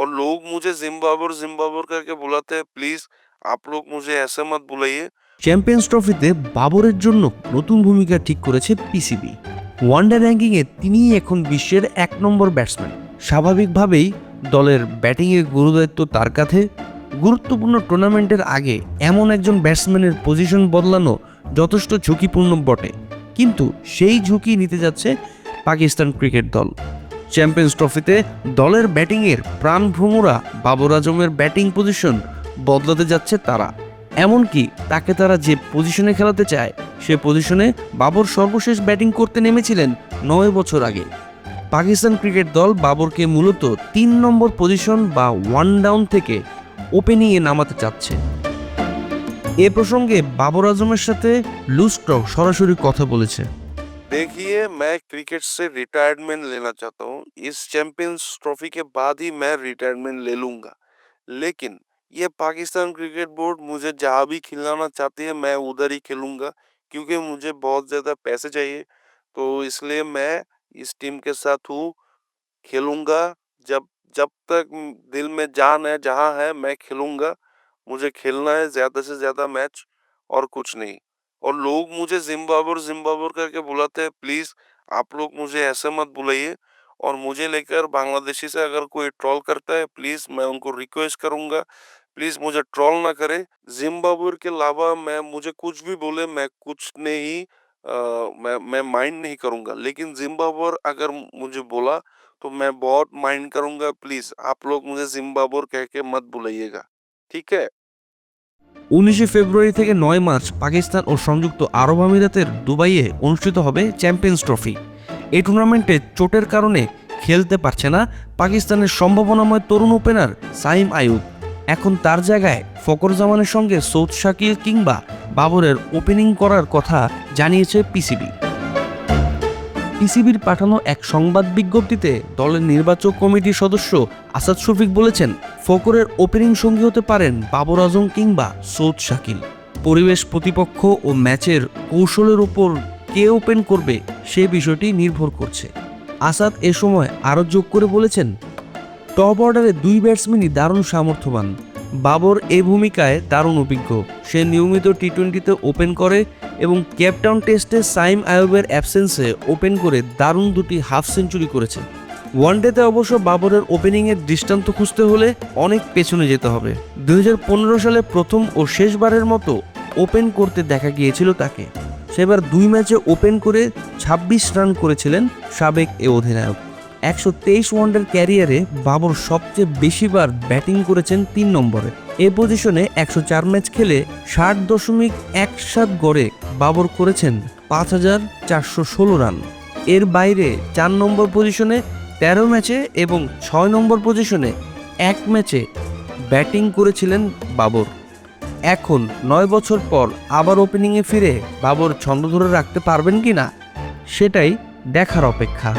और लोग मुझे जिम्बाब्वे जिम्बाब्वे करके बुलाते हैं प्लीज आप लोग मुझे ऐसे मत बुलाइए চ্যাম্পিয়ন্স ট্রফিতে বাবরের জন্য নতুন ভূমিকা ঠিক করেছে পিসিবি ওয়ানডে র্যাঙ্কিংয়ে তিনিই এখন বিশ্বের এক নম্বর ব্যাটসম্যান স্বাভাবিকভাবেই দলের ব্যাটিংয়ের গুরুদায়িত্ব তার কাছে গুরুত্বপূর্ণ টুর্নামেন্টের আগে এমন একজন ব্যাটসম্যানের পজিশন বদলানো যথেষ্ট ঝুঁকিপূর্ণ বটে কিন্তু সেই ঝুঁকি নিতে যাচ্ছে পাকিস্তান ক্রিকেট দল চ্যাম্পিয়ন্স ট্রফিতে দলের ব্যাটিংয়ের প্রাণভ্রমরা বাবর আজমের ব্যাটিং পজিশন বদলাতে যাচ্ছে তারা। এমনকি তাকে তারা যে পজিশনে খেলাতে চায়, সে পজিশনে বাবর সর্বশেষ ব্যাটিং করতে নেমেছিলেন নয় বছর আগে। পাকিস্তান ক্রিকেট দল বাবরকে মূলত তিন নম্বর পজিশন বা ওয়ান ডাউন থেকে ওপেনিংয়ে নামাতে চাচ্ছে। এ প্রসঙ্গে বাবর আজমের সাথে লুস্টক সরাসরি কথা বলেছে। देखिए, मैं क्रिकेट से रिटायरमेंट लेना चाहता हूँ। इस चैंपियंस ट्रॉफी के बाद ही मैं रिटायरमेंट ले लूँगा। लेकिन ये पाकिस्तान क्रिकेट बोर्ड मुझे जहाँ भी खिलाना चाहती है, मैं उधर ही खेलूँगा, क्योंकि मुझे बहुत ज़्यादा पैसे चाहिए। तो इसलिए मैं इस टीम के साथ हूँ, खेलूँगा। जब जब तक दिल में जान है, जहाँ है, मैं खेलूँगा। मुझे खेलना है, ज़्यादा से ज़्यादा मैच और कुछ नहीं। और लोग मुझे जिम्बाब्वे जिम्बाब्वे करके बुलाते हैं, प्लीज़ आप लोग मुझे ऐसे मत बुलाइए। और मुझे लेकर बांग्लादेशी से अगर कोई ट्रोल करता है, प्लीज़ मैं उनको रिक्वेस्ट करूँगा। प्लीज़ मुझे ट्रोल ना करे। जिम्बाब्वे के अलावा मैं, मुझे कुछ भी बोले, मैं कुछ नहीं मैं मैं माइंड नहीं करूँगा। लेकिन जिम्बाब्वे अगर मुझे बोला तो मैं बहुत माइंड करूँगा। प्लीज़ आप लोग मुझे जिम्बाब्वे कह के मत बुलाइएगा। ठीक है? উনিশে ফেব্রুয়ারি থেকে নয় মার্চ পাকিস্তান ও সংযুক্ত আরব আমিরাতের দুবাইয়ে অনুষ্ঠিত হবে চ্যাম্পিয়ন্স ট্রফি। এই টুর্নামেন্টে চোটের কারণে খেলতে পারছে না পাকিস্তানের সম্ভাবনাময় তরুণ ওপেনার সাইম আয়ুব এখন তার জায়গায় ফকর জামানের সঙ্গে সৌদ শাকিল কিংবা বাবরের ওপেনিং করার কথা জানিয়েছে পিসিবি। পিসিবির পাঠানো এক সংবাদ বিজ্ঞপ্তিতে দলের নির্বাচক কমিটির সদস্য আসাদ শফিক বলেছেন, ফকরের ওপেনিং সঙ্গী হতে পারেন বাবর আজম কিংবা সৌদ শাকিল। পরিবেশ প্রতিপক্ষ ও ম্যাচের কৌশলের ওপর কে ওপেন করবে সে বিষয়টি নির্ভর করছে। আসাদ এ সময় আরও যোগ করে বলেছেন, টপ অর্ডারে দুই ব্যাটসম্যানই দারুণ সামর্থ্যবান। বাবর এ ভূমিকায় দারুণ অভিজ্ঞ। সে নিয়মিত টি টোয়েন্টিতে ওপেন করে এবং ক্যাপটাউন টেস্টে সাইম আয়ুবের অ্যাবসেন্সে ওপেন করে দারুণ দুটি হাফ সেঞ্চুরি করেছে। ওয়ানডেতে অবশ্য বাবরের ওপেনিংয়ের দৃষ্টান্ত খুঁজতে হলে অনেক পেছনে যেতে হবে। দুই হাজার পনেরো সালে প্রথম ও শেষবারের মতো ওপেন করতে দেখা গিয়েছিল তাকে। সেবার দুই ম্যাচে ওপেন করে ২৬ রান করেছিলেন সাবেক এ অধিনায়ক। একশো তেইশ ওয়ানডের ক্যারিয়ারে বাবর সবচেয়ে বেশিবার ব্যাটিং করেছেন তিন নম্বরে। এ পজিশনে একশো চার ম্যাচ খেলে ষাট দশমিক এক সাত গড়ে বাবর করেছেন পাঁচ হাজার চারশো ষোলো রান। এর বাইরে চার নম্বর পজিশনে তেরো ম্যাচে এবং ছয় নম্বর পজিশনে এক ম্যাচে ব্যাটিং করেছিলেন বাবর। এখন নয় বছর পর আবার ওপেনিংয়ে ফিরে বাবর ছন্দ ধরে রাখতে পারবেন কি না সেটাই দেখার অপেক্ষা।